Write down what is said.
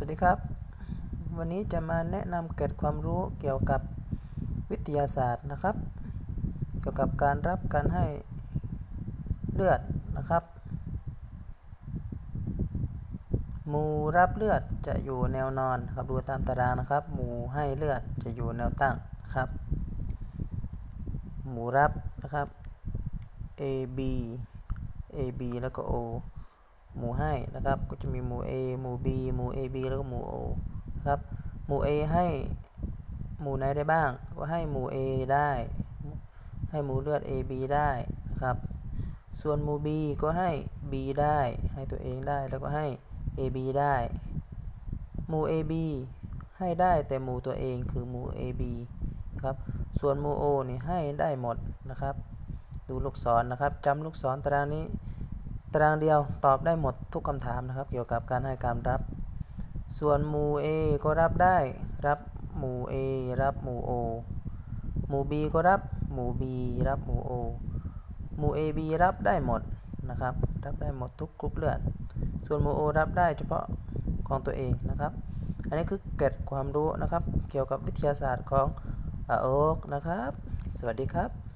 สวัสดีครับ วันนี้จะมาแนะนำเกร็ดความรู้เกี่ยวกับวิทยาศาสตร์นะครับ เกี่ยวกับการรับการให้เลือดนะครับ หมู่รับเลือดจะอยู่แนวนอนครับดูตามตารางนะครับ หมู่ให้เลือดจะอยู่แนวตั้งนะครับ หมู่รับนะครับ A B A B แล้วก็ O หมู่ให้นะครับ ก็จะมีหมู่ A หมู่ B หมู่ AB แล้วก็หมู่ O นะครับหมู่ A ให้หมู่ไหนได้บ้าง ก็ให้หมู่ A ได้ ให้หมู่เลือด AB ได้นะครับ ส่วนหมู่ B ก็ให้ B ได้ ให้ตัวเองได้แล้วก็ให้ AB ได้ หมู่ AB ให้ได้แต่หมู่ตัวเองคือหมู่ AB นะครับ ส่วนหมู่ O นี่ให้ได้หมดนะครับ ดูลูกศรนะครับจำลูกศรตารางนี้ ตารางเดียวตอบได้หมดทุกคำถามนะครับ เกี่ยวกับการให้การรับ ส่วนหมู่ A ก็รับได้ รับหมู่ A รับหมู่ O หมู่ B ก็รับหมู่ B รับหมู่ O หมู่ AB รับได้หมดนะครับ รับได้หมดทุกกรุ๊ปเลือด ส่วนหมู่ O รับได้เฉพาะของตัวเองนะครับ อันนี้คือเกร็ดความรู้นะครับ เกี่ยวกับวิทยาศาสตร์ของอโอกนะครับ สวัสดีครับ